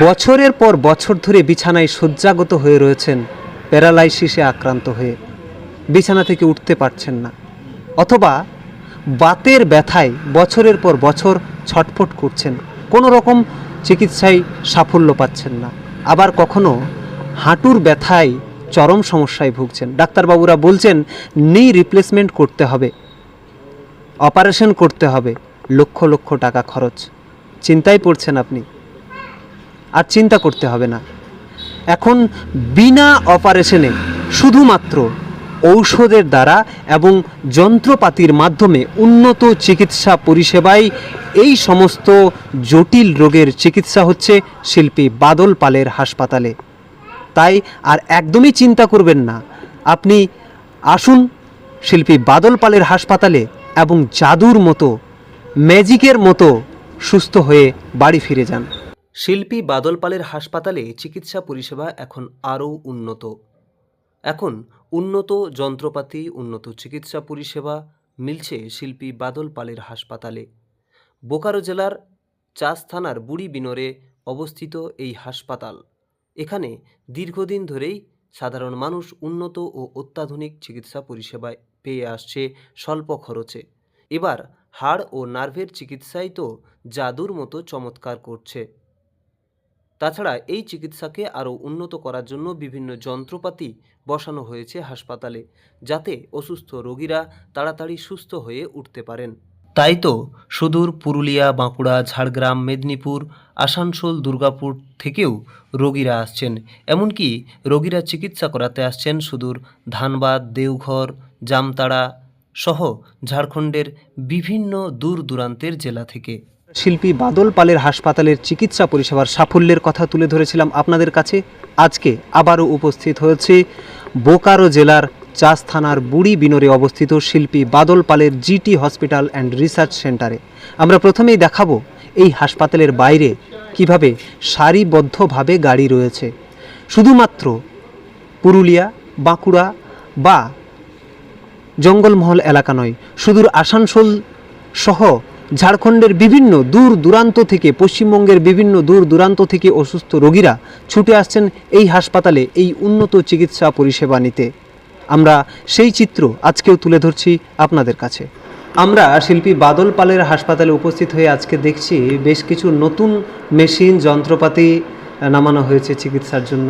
বছরের পর বছর ধরে বিছানায় শয্যাগত হয়ে রয়েছেন, প্যারালাইসিসে আক্রান্ত হয়ে। বিছানা থেকে উঠতে পারছেন না। অথবা বাতের ব্যথায় বছরের পর বছর ছটফট করছেন। কোনো রকম চিকিৎসায় সাফল্য পাচ্ছেন না। আবার কখনো হাঁটুর ব্যথায় চরম সমস্যায় ভুগছেন। ডাক্তারবাবুরা বলছেন নি রিপ্লেসমেন্ট করতে হবে। অপারেশন করতে হবে। লক্ষ লক্ষ টাকা খরচ। চিন্তায় পড়ছেন আপনি। আর চিন্তা করতে হবে না। এখন বিনা অপারেশনে শুধুমাত্র ঔষধের দ্বারা এবং যন্ত্রপাতির মাধ্যমে উন্নত চিকিৎসা পরিষেবায় এই সমস্ত জটিল রোগের চিকিৎসা হচ্ছে শিল্পী বাদল পালের হাসপাতালে। তাই আর একদমই চিন্তা করবেন না। আপনি আসুন শিল্পী বাদল পালের হাসপাতালে এবং জাদুর মতো, ম্যাজিকের মতো সুস্থ হয়ে বাড়ি ফিরে যান। শিল্পী বাদল পালের হাসপাতালে চিকিৎসা পরিষেবা এখন আরও উন্নত। এখন উন্নত যন্ত্রপাতি, উন্নত চিকিৎসা পরিষেবা মিলছে শিল্পী বাদল পালের হাসপাতালে। বোকারো জেলার চাষ থানার বুড়ি বিনরে অবস্থিত এই হাসপাতাল। এখানে দীর্ঘদিন ধরেই সাধারণ মানুষ উন্নত ও অত্যাধুনিক চিকিৎসা পরিষেবায় পেয়ে আসছে স্বল্প খরচে। এবার হাড় ও নার্ভের চিকিৎসাই তো জাদুর মতো চমৎকার করছে। তাছাড়া এই চিকিৎসাকে আরও উন্নত করার জন্য বিভিন্ন যন্ত্রপাতি বসানো হয়েছে হাসপাতালে, যাতে অসুস্থ রোগীরা তাড়াতাড়ি সুস্থ হয়ে উঠতে পারেন। তাই তো সুদূর পুরুলিয়া, বাঁকুড়া, ঝাড়গ্রাম, মেদিনীপুর, আসানসোল, দুর্গাপুর থেকেও রোগীরা আসছেন। এমনকি রোগীরা চিকিৎসা করাতে আসছেন সুদূর ধানবাদ, দেওঘর, জামতাড়া সহ ঝাড়খণ্ডের বিভিন্ন দূর দূরান্তের জেলা থেকে। শিল্পী বাদল পালের হাসপাতালের চিকিৎসা পরিষেবার সাফল্যের কথা তুলে ধরেছিলাম আপনাদের কাছে। আজকে আবারও উপস্থিত হয়েছে বোকারো জেলার চাষ থানার বুড়ি বিনরে অবস্থিত শিল্পী বাদল পালের জিটি হসপিটাল অ্যান্ড রিসার্চ সেন্টারে। আমরা প্রথমেই দেখাবো এই হাসপাতালের বাইরে কীভাবে সারিবদ্ধভাবে গাড়ি রয়েছে। শুধুমাত্র পুরুলিয়া, বাঁকুড়া বা জঙ্গলমহল এলাকা নয়, সুদূর আসানসোল সহ ঝাড়খণ্ডের বিভিন্ন দূর দূরান্ত থেকে, পশ্চিমবঙ্গের বিভিন্ন দূর দূরান্ত থেকে অসুস্থ রোগীরা ছুটে আসছেন এই হাসপাতালে এই উন্নত চিকিৎসা পরিষেবা নিতে। আমরা সেই চিত্র আজকেও তুলে ধরছি আপনাদের কাছে। আমরা শিল্পী বাদল পালের হাসপাতালে উপস্থিত হয়ে আজকে দেখছি বেশ কিছু নতুন মেশিন, যন্ত্রপাতি নামানো হয়েছে চিকিৎসার জন্য।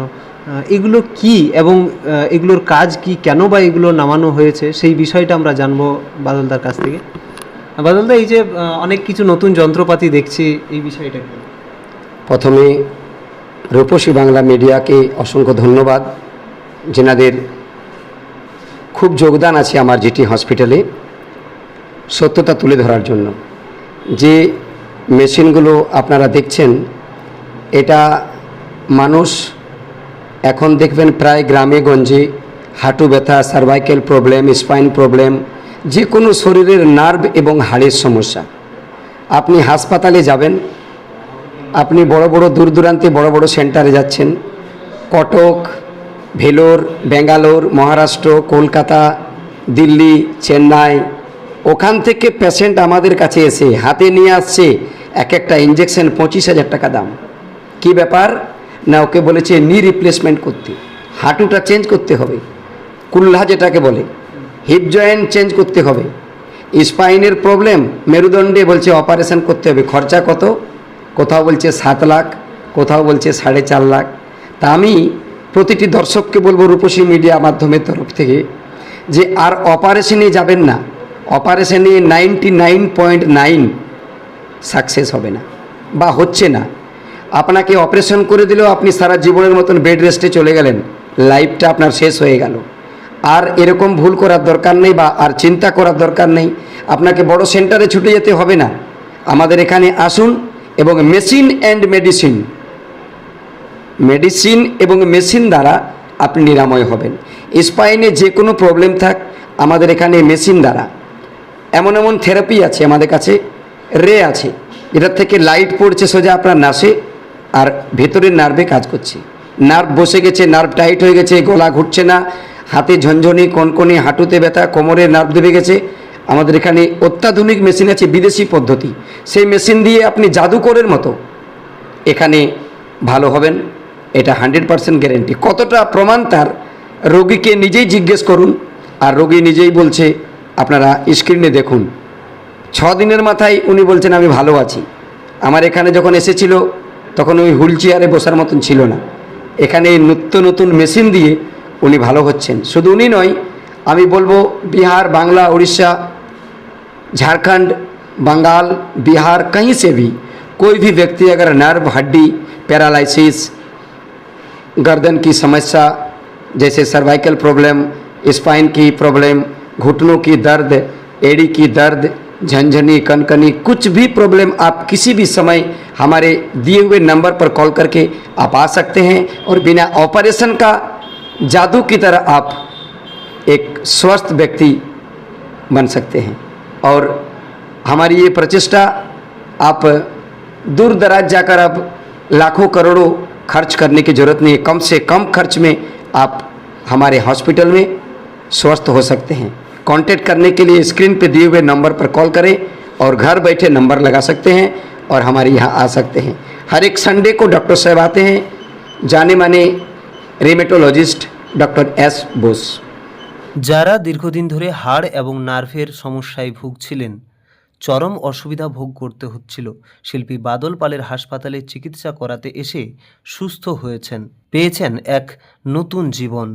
এগুলো কি এবং এগুলোর কাজ কি, কেন বা এগুলো নামানো হয়েছে, সেই বিষয়টা আমরা জানব বাদলদার কাছ থেকে। বাদলদা, এই যে অনেক কিছু নতুন যন্ত্রপাতি দেখছি, এই বিষয়টা প্রথমে রূপসী বাংলা মিডিয়াকে অসংখ্য ধন্যবাদ। যেনাদের খুব যোগদান আছে আমার জিটি হসপিটালে সত্যতা তুলে ধরার জন্য। যে মেশিনগুলো আপনারা দেখছেন, এটা মানুষ এখন দেখবেন প্রায় গ্রামে গঞ্জে হাঁটু ব্যথা সার্ভাইকেল প্রবলেম স্পাইন প্রবলেম যে কোনো শরীরের নার্ভ এবং হাড়ের সমস্যা। আপনি হাসপাতালে যাবেন, আপনি বড় বড় দূর দূরান্তে বড় বড় সেন্টারে যাচ্ছেন, কটক, ভেলোর, ব্যাঙ্গালোর, মহারাষ্ট্র, কলকাতা, দিল্লি, চেন্নাই, ওখান থেকে পেশেন্ট আমাদের কাছে এসে হাতে নিয়ে আসছে এক একটা ইঞ্জেকশন পঁচিশ হাজার টাকা দাম। কি ব্যাপার? না, ওকে বলেছে নি রিপ্লেসমেন্ট করতে। হাঁটুটা চেঞ্জ করতে হবে। কুল্লা যেটাকে বলে। হিপ জয়েন্ট চেঞ্জ করতে হবে। স্পাইনের প্রবলেম মেরুদণ্ডে বলছে অপারেশন করতে হবে। খরচা কত? কোথাও বলছে সাত লাখ, কোথাও বলছে সাড়ে চার লাখ। তা আমি প্রতিটি দর্শককে বলব রূপসী মিডিয়া মাধ্যমের তরফ থেকে যে আর অপারেশনে যাবেন না। অপারেশনে ninety nine point nine success হবে না বা হচ্ছে না। আপনাকে অপারেশন করে দিলেও আপনি সারা জীবনের মতন বেড রেস্টে চলে গেলেন। লাইফটা আপনার শেষ হয়ে গেল। আর এরকম ভুল করার দরকার নেই বা আর চিন্তা করার দরকার নেই। আপনাকে বড় সেন্টারে ছুটে যেতে হবে না। আমাদের এখানে আসুন এবং মেশিন অ্যান্ড মেডিসিন। মেডিসিন এবং মেশিন দ্বারা আপনি নিরাময় হবেন। স্পাইনে যে কোনো প্রবলেম থাক, আমাদের এখানে মেশিন দ্বারা। এমন এমন থেরাপি আছে আমাদের কাছে, রে আছে। এটার থেকে লাইট পড়ছে সোজা আপনার নাসে আর ভেতরের নার্ভে কাজ করছে। নার্ভ বসে গেছে, নার্ভ টাইট হয়ে গেছে, গলা ঘুরছে না। হাতে ঝনঝনি কনকনি হাঁটুতে ব্যথা, কোমরে নার্ভ দেবে গেছে। আমাদের এখানে অত্যাধুনিক মেশিন আছে, বিদেশি পদ্ধতি। সেই মেশিন দিয়ে আপনি জাদুকরের মতো এখানে ভালো হবেন, এটা হান্ড্রেড পার্সেন্ট গ্যারেন্টি। কতটা প্রমাণ তার, রোগীকে নিজেই জিজ্ঞেস করুন। আর রোগী নিজেই বলছে, আপনারা স্ক্রিনে দেখুন। ছ দিনের মাথায় উনি বলছেন, আমি ভালো আছি। আমার এখানে যখন এসেছিল, তখন ওই হুইল চেয়ারে বসার মতন ছিল না। এখানে নিত্য নতুন মেশিন দিয়ে উনি ভালো হচ্ছেন শুধু উনি নয় আমি বলবো বিহার বাংলা উড়িষ্যা झारखंड बंगाल बिहार कहीं से भी कोई भी व्यक्ति अगर नर्व हड्डी पैरालिसिस गर्दन की समस्या जैसे सर्वाइकल प्रॉब्लम स्पाइन की प्रॉब्लम घुटनों की दर्द एड़ी की दर्द झंझनी कनकनी कुछ भी प्रॉब्लम आप किसी भी समय हमारे दिए हुए नंबर पर कॉल करके आप आ सकते हैं और बिना ऑपरेशन का जादू की तरह आप एक स्वस्थ व्यक्ति बन सकते हैं। और हमारी ये प्रचेष्टा आप दूर दराज जाकर अब लाखों करोड़ों खर्च करने की ज़रूरत नहीं है। कम से कम खर्च में आप हमारे हॉस्पिटल में स्वस्थ हो सकते हैं। कांटेक्ट करने के लिए स्क्रीन पे दिए हुए नंबर पर कॉल करें और घर बैठे नंबर लगा सकते हैं और हमारे यहाँ आ सकते हैं। हर एक संडे को डॉक्टर साहब आते हैं। जाने माने রেমেটোলজিস্ট ডক্টর এস বোস যারা দীর্ঘদিন ধরে হাড় এবং নার্ভের সমস্যায় ভুগছিলেন চরম অসুবিধা ভোগ করতে হচ্ছিল। শিল্পী বাদল পালের হাসপাতালে চিকিৎসা করাতে এসে সুস্থ হয়েছেন। পেয়েছেন এক নতুন জীবন।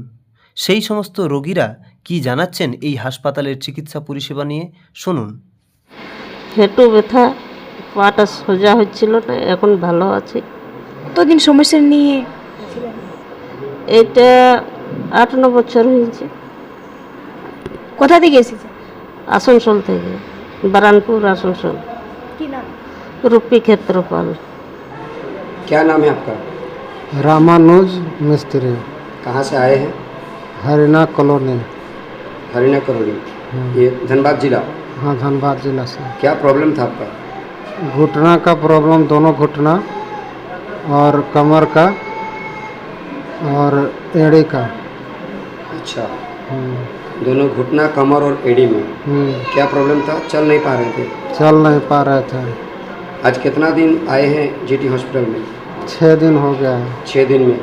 সেই সমস্ত রোগীরা কি জানাচ্ছেন এই হাসপাতালের চিকিৎসা পরিষেবা নিয়ে? শুনুন। হেঁটু ব্যথা পাটা সোজা হচ্ছিল না এখন ভালো আছে। কতদিন সমস্যা নিয়ে এটা আট ন বছর হয়েছে কোথা থেকে এসেছে আসানসোল থেকে বারানপুর আসানসোল কি নাম রূপী ক্ষেত্রপাল क्या नाम है आपका रामानुज मिस्त्री कहाँ से आए हैं हरिना कॉलोनी हरिना करोड़ी ये धनबाद जिला हाँ धनबाद जिला से क्या प्रॉब्लम था आपका घुटना का प्रॉब्लम दोनों घुटना और कमर का और एड़ी का। अच्छा। हम्म, दोनों घुटना कमर और एड़ी में। हम्म, क्या प्रॉब्लम था? चल नहीं पा रहे थे। चल नहीं पा रहे थे। आज कितना दिन आए हैं जीटी हॉस्पिटल में? छः दिन हो गया है। छः दिन में।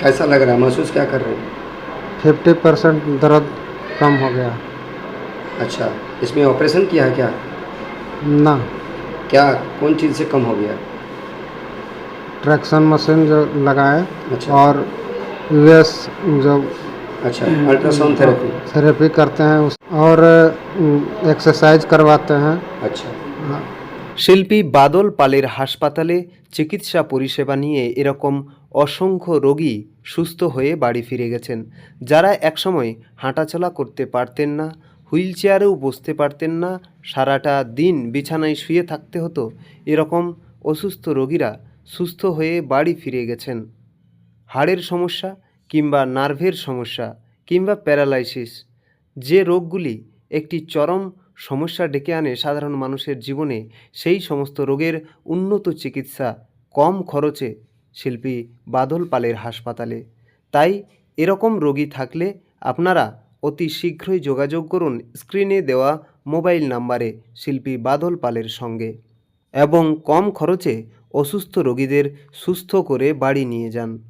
कैसा लग रहा है? महसूस क्या कर रहे हैं? फिफ्टी परसेंट दर्द कम हो गया। अच्छा। इसमें ऑपरेशन किया है क्या? ना। क्या? कौन चीज़ से कम हो गया? ट्रैक्शन मशीन जो लगाए अच्छा और यूएस जो अच्छा अल्ट्रासाउंड थेरेपी थेरेपी करते हैं उस और एक्सरसाइज करवाते हैं अच्छा শিল্পী বাদল পালের হাসপাতালে চিকিৎসা পরিষেবা নিয়ে এরকম অসংখ্য রোগী সুস্থ হয়ে বাড়ি ফিরে গেছেন যারা একসময় হাঁটাচলা করতে পারতেন না হুইল চেয়ারেও বসতে পারতেন না সারাটা দিন বিছানায় শুয়ে থাকতে হতো এরকম অসুস্থ রোগীরা সুস্থ হয়ে বাড়ি ফিরে গেছেন। হাড়ের সমস্যা কিংবা নার্ভের সমস্যা কিংবা প্যারালাইসিস, যে রোগগুলি একটি চরম সমস্যা ডেকে আনে সাধারণ মানুষের জীবনে, সেই সমস্ত রোগের উন্নত চিকিৎসা কম খরচে শিল্পী বাদল পালের হাসপাতালে। তাই এরকম রোগী থাকলে আপনারা অতি শীঘ্রই যোগাযোগ করুন স্ক্রিনে দেওয়া মোবাইল নাম্বারে শিল্পী বাদল পালের সঙ্গে। এবং কম খরচে অসুস্থ রোগীদের সুস্থ করে বাড়ি নিয়ে যান।